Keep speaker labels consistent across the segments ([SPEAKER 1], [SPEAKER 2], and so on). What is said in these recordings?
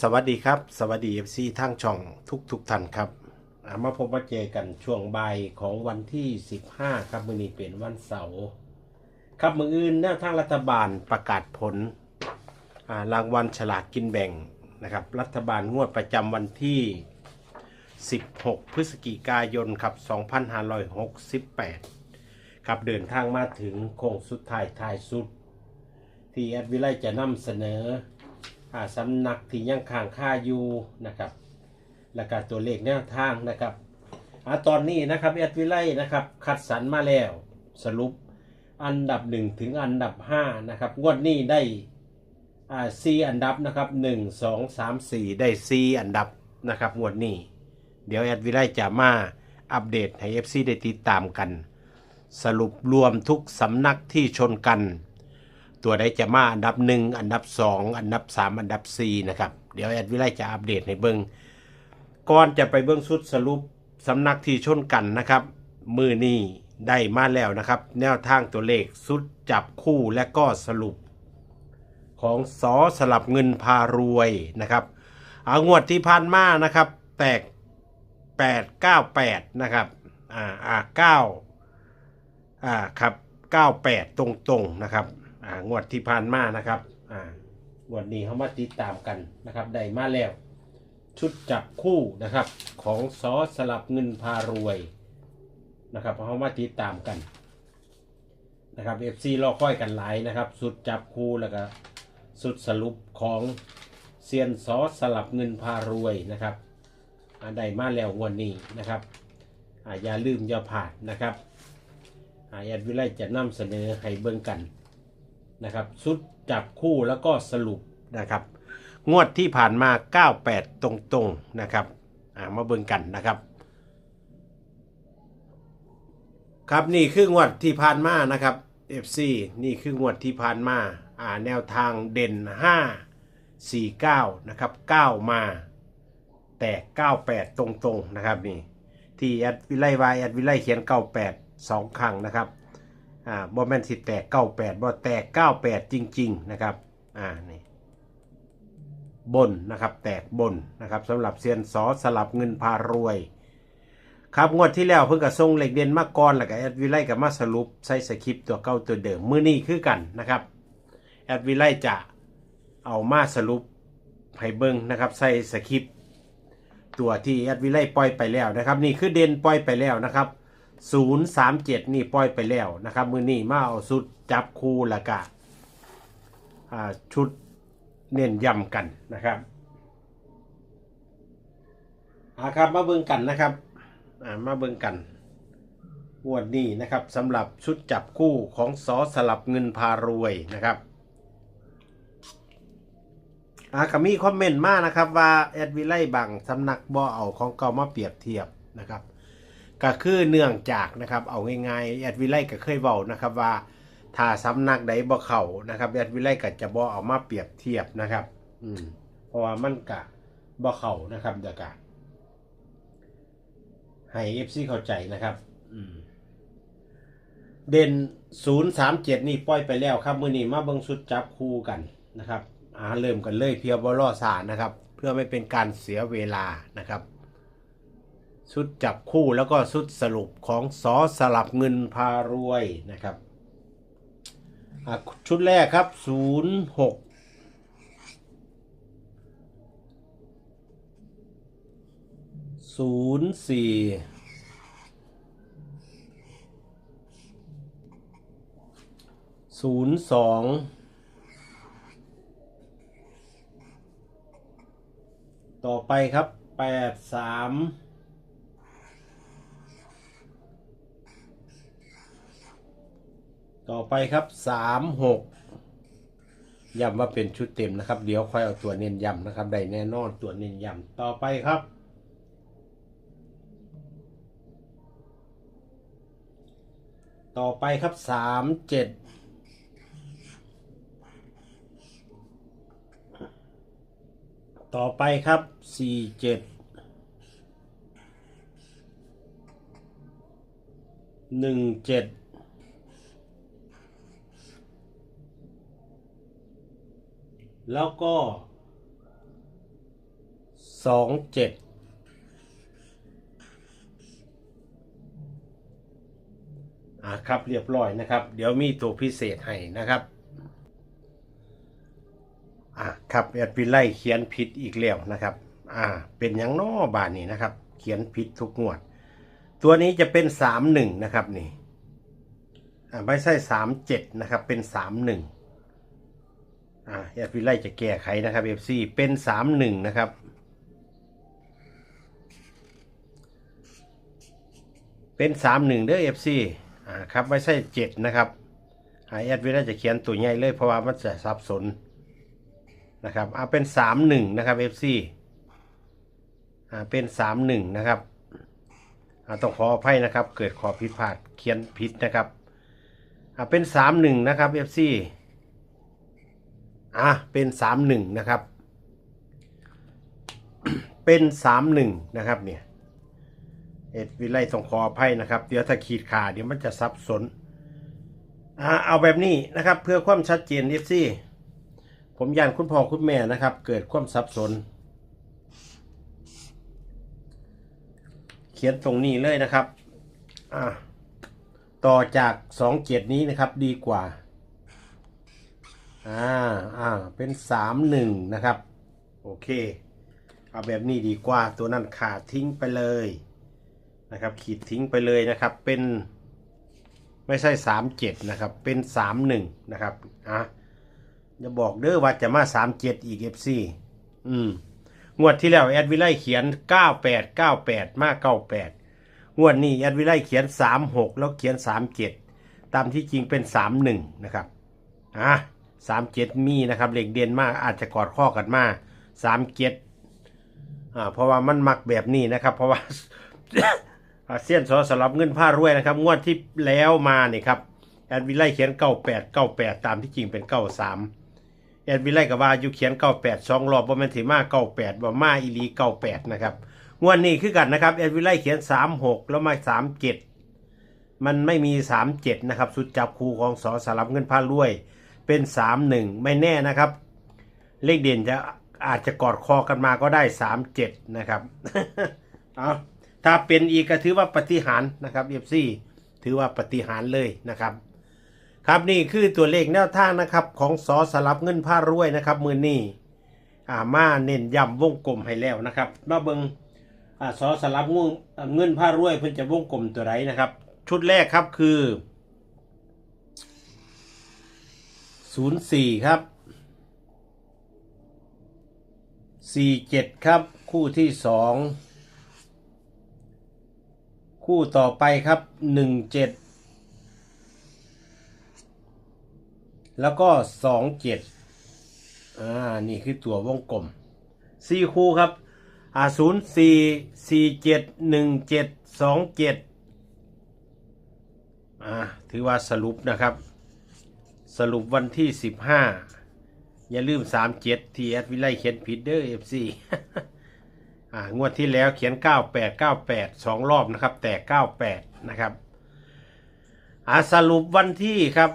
[SPEAKER 1] สวัสดีครับ สวัสดีเอฟซีทั้งช่องทุกทุกท่านครับมาพบมาเจอกันช่วงบ่ายของวันที่ 15 ครับมือนี้เป็นวันเสาร์ครับมืออื่นแนวทางรัฐบาลประกาศผลรางวัลฉลากกินแบ่งนะครับรัฐบาลงวดประจำวันที่ 16 พฤศจิกายนครับ 2568 ครับเดินทางมาถึงโค้งสุดท้ายท้ายสุด ที่แอดวิไลจะนำเสนอ สำนักที่ยังค้างค่าอยู่นะครับแล้วก็ตัวเลขแนวทางนะครับอ่าตอนนี้นะครับแอดวิไลนะครับคัดสรรมาแล้วสรุปอันดับ 1 ถึงอันดับ5นะครับงวดนี้ได้อ่าซีอันดับนะครับ1 2 3 4 ได้ซีอันดับนะครับงวดนี้ เดี๋ยวแอดวิไลจะมาอัปเดตให้ FC ได้ติดตามกัน สรุปรวมทุกสำนักที่ชนกัน ตัวใดจะมาอันดับหนึ่งอันดับสองอันดับสามอันดับสี่นะครับ เดี๋ยวแอดวิไลจะอัปเดตให้เบิงก่อนจะไปเบิ้งสุดสรุปสำนักที่ชนกันนะครับ มือนี้ได้มาแล้วนะครับ แนวทางตัวเลขสุดจับคู่และก็สรุป ของสอสลับเงินพารวยนะครับเอางวดที่ผ่านมานะครับ แตก 898 นะครับ อ่าอ่า9อ่าครับ 98 ตรงๆนะครับ อ่างวดที่ผ่านมานะครับอ่างวดนี้เขามาติดตามกันนะครับได้มาแล้ว ชุดจับคู่นะครับ ของสอสลับเงินพารวยนะครับเขามาติดตามกันนะครับ FC รอค่อยกันหลายนะครับ สุดจับคู่แล้วก็สุดสรุปของเซียนซอสสลับเงินพารวยนะครับอ่าได้มาแล้ววันนี้นะครับอ่าอย่าลืมอย่าผ่านนะครับอาแอดวิไลจะนำเสนอให้เบิ่งกัน นะครับสุดจับคู่แล้วก็สรุปนะครับ งวดที่ผ่านมา 98 ตรงๆนะครับามาเบิ่งกันนะครับ ครับนี่คืองวดที่ผ่านมานะครับ FC นี่คืองวดที่ผ่านมาอ่าแนวทางเด่น 5 4 9 นะครับ 9 มา แตก98 ตรงๆนะครับนี่ที่แอดวิไลวายแอดวิไลเขียน 98 2 ครั้งนะครับ อ่าบอแมนสิแตก98บอแตก98จริง ๆ นะครับอ่านี่บนนะครับแตกบนนะครับสำหรับเซียนซอสลับเงินพารวย ครับงวดที่แล้วเพิ่งกระทรงเหล็กเด่นมาก่อนแล้วก็แอดวิไลกับมาสรุปใส่สคริปต์ตัวเก่าตัวเดิมมือนี้คือกันนะครับแอดวิไลจะเอามาสรุปให้เบิ้งนะครับใส่สคริปต์ตัวที่แอดวิไลปล่อยไปแล้วนะครับ นี่คือเด่นปล่อยไปแล้วนะครับ 037 นี่ปล่อยไปแล้วนะครับ มือนี้มาเอาสุดจับคู่ล้วก็อ่าชุดเน้นย้ำกันนะครับอาครับมาเบิ่งกันนะครับอามาเบิ่งกันงวดนี้นะครับสำหรับชุดจับคู่ของสอสลับเงินพารวยนะครับอาก็มีคอมเมนต์มานะครับว่าแอดวิไลบังสำนักบ่อเอาของเก่ามาเปรียบเทียบนะครับ ก็คือเนื่องจากนะครับเอาง่ายๆแอดวิไลก็เคยเว้านะครับว่าถ้าสำนักใดบ่เข้านะครับแอดวิไลก็จะบ่เอามาเปรียบเทียบนะครับ อืมเพราะว่ามันกะบ่เข้านะครับเดี๋ยวกะให้เอฟซีเข้าใจนะครับ อืมเด่นศูนย์สามเจ็ดนี่ปล่อยไปแล้วครับมือนี้มาเบิ่งสุดจับคู่กันนะครับอ่าเริ่มกันเลยเพียบอลอสานะครับ เพื่อไม่เป็นการเสียเวลานะครับ ชุดจับคู่แล้วก็ชุดสรุปของสอสลับเงินพารวยนะครับ ชุดแรกครับศูนย์หกศูนย์สี่ศูนย์สองต่อไปครับแปดสาม ต่อไปครับสามหกย้ำว่าเป็นชุดเต็มนะครับ เดี๋ยวค่อยเอาตัวเน้นย้ำนะครับ ได้แน่นอนตัวเน้นย้ำต่อไปครับต่อไปครับสามเจ็ดต่อไปครับสี่เจ็ดหนึ่งเจ็ด แล้วก็สองเจ็ดอ่าครับเรียบร้อยนะครับ เดี๋ยวมีตัวพิเศษให้นะครับอ่าครับแอดวิไลเขียนผิดอีกแล้วนะครับอ่าเป็นหยังน้อบานนี้นะครับ เขียนผิดทุกงวด ตัวนี้จะเป็นสามหนึ่งนะครับนี่อ่าไม่ใช่สามเจ็ดนะครับเป็นสามหนึ่ง อ่าแอดวิไลจะแก้ไขนะครับเอฟซีเป็นสามหนึ่งนะครับ เป็นสามหนึ่งเด้อเอฟซีอ่าครับไม่ใช่เจ็ดนะครับอ่าแอดวิไลจะเขียนตัวใหญ่เลยเพราะว่ามันจะสับสนนะครับเอาเป็นสามหนึ่งนะครับ FC อ่าเป็นสามหนึ่งนะครับอ่าต้องขออภัยนะครับ เกิดขอผิดพลาดเขียนผิดนะครับอ่าเป็นสามหนึ่งนะครับ FC อ่าเป็นสามหนึ่งนะครับ เป็นสามหนึ่งนะครับเนี่ยเอ็ดวิไลต้องขออภัยนะครับ เดี๋ยวถ้าขีดขาเดี๋ยวมันจะสับสนอ่าเอาแบบนี้นะครับ เพื่อความชัดเจน FC ผมยันคุณพ่อคุณแม่นะครับ เกิดความสับสน เขียนตรงนี้เลยนะครับ อ่าต่อจากสองเจ็ดนี้นะครับดีกว่า อ่าอ่าเป็นสามหนึ่งนะครับ โอเค เอาแบบนี้ดีกว่าตัวนั้นขาดทิ้งไปเลยนะครับ ขีดทิ้งไปเลยนะครับ เป็นไม่ใช่สามเจ็ดนะครับ เป็นสามหนึ่งนะครับอะอย่าบอกเด้อว่าจะมาสามเจ็ดอีกเอฟซีอืม งวดที่แล้วแอดวิไลเขียนเก้าแปดเก้าแปดมาเก้าแปดงวดนี้แอดวิไลเขียนสามหกแล้วเขียนสามเจ็ดตามที่จริงเป็นสามหนึ่งนะครับอะ สามเจ็ดมีนะครับเหล็กเด่นมากอาจจะกอดข้อกันมาสามเจ็ดอ่าเพราะว่ามันมักแบบนี้นะครับ เพราะว่าอาเซียนสอสลับเงินผ้ารวยนะครับ งวดที่แล้วมาเนี่ยครับแอดวิไลเขียนเก้าแปดเก้าแปดตามที่จริงเป็นเก้าสามแอดวิไลกับว่าอยู่เขียนเก้าแปดสองรอบว่ามันถือมาเก้าแปดว่ามาอีลีเก้าแปดนะครับงวดนี้คือกันนะครับแอดวิไลเขียนสามหกแล้วมาสามเจ็ดมันไม่มีสามเจ็ดนะครับสุดจับคูของสอสลับเงินพารวย เป็นสามหนึ่งไม่แน่นะครับ เลขเด่นจะอาจจะกอดคอกันมาก็ได้สามเจ็ดนะครับเอาถ้าเป็นอีกก็ถือว่าปฏิหารนะครับเอฟซีถือว่าปฏิหารเลยนะครับ ครับนี่คือตัวเลขแนวทางนะครับ ของสอสลับเงินผ้ารวยนะครับ มือนี้อ่ามาเน้นย้ำวงกลมให้แล้วนะครับมาเบิงอ่าสอสลับเงินเงินผ้ารวยเพิ่นจะวงกลมตัวไหนนะครับ ชุดแรกครับคือ ศูนย์สี่ครับสี่เจ็ดครับ คู่ที่สองคู่ต่อไปครับหนึ่งเจ็ดแล้วก็สองเจ็ดอ่า นี่คือตัววงกลมสี่คู่ครับอ่าศูนย์สี่สี่เจ็ดหนึ่งเจ็ดสองเจ็ดอ่า ถือว่าสรุปนะครับ สรุปวันที่สิบห้าอย่าลืมสามเจ็ดที่แอดวิไลเขียนผิดเด้อเอฟซีอ่างวดที่แล้วเขียนเก้าแปดเก้าแปดสองรอบนะครับ แต่เก้าแปดนะครับอ่าสรุปวันที่ครับ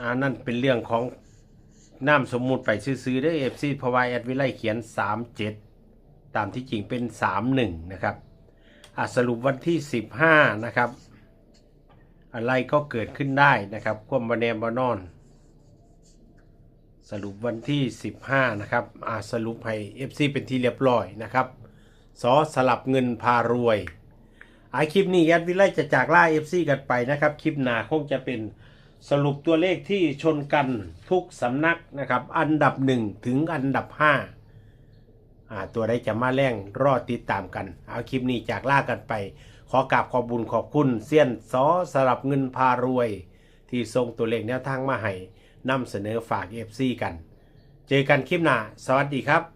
[SPEAKER 1] อ่านั่นเป็นเรื่องของน้ำสมมุติไปซื้อๆได้เอฟซีพราะว่าแอดวิไลเขียน37ตามที่จริงเป็น31นะครับอ่าสรุปวันที่15นะครับ อะไรก็เกิดขึ้นได้นะครับควมบาแนมบานอน สรุปวันที่ 15 นะครับอาสรุปให้ FC เป็นที่เรียบร้อยนะครับสอสลับเงินพารวยอาคลิปนี้แอดวิไลจะจากล่า FC กันไปนะครับ คลิปหน้าคงจะเป็นสรุปตัวเลขที่ชนกันทุกสำนักนะครับ อันดับหนึ่งถึงอันดับห้าอ่าตัวใดจะมาแรงรอติดตามกัน เอาคลิปนี้จากล่ากันไป ขอกราบขอบบุญขอบคุณเซียนซอสลับเงินพารวย ที่ทรงตัวเลขแนวทางมาให้นำเสนอฝากเอฟซีกัน เจอกันคลิปหน้า สวัสดีครับ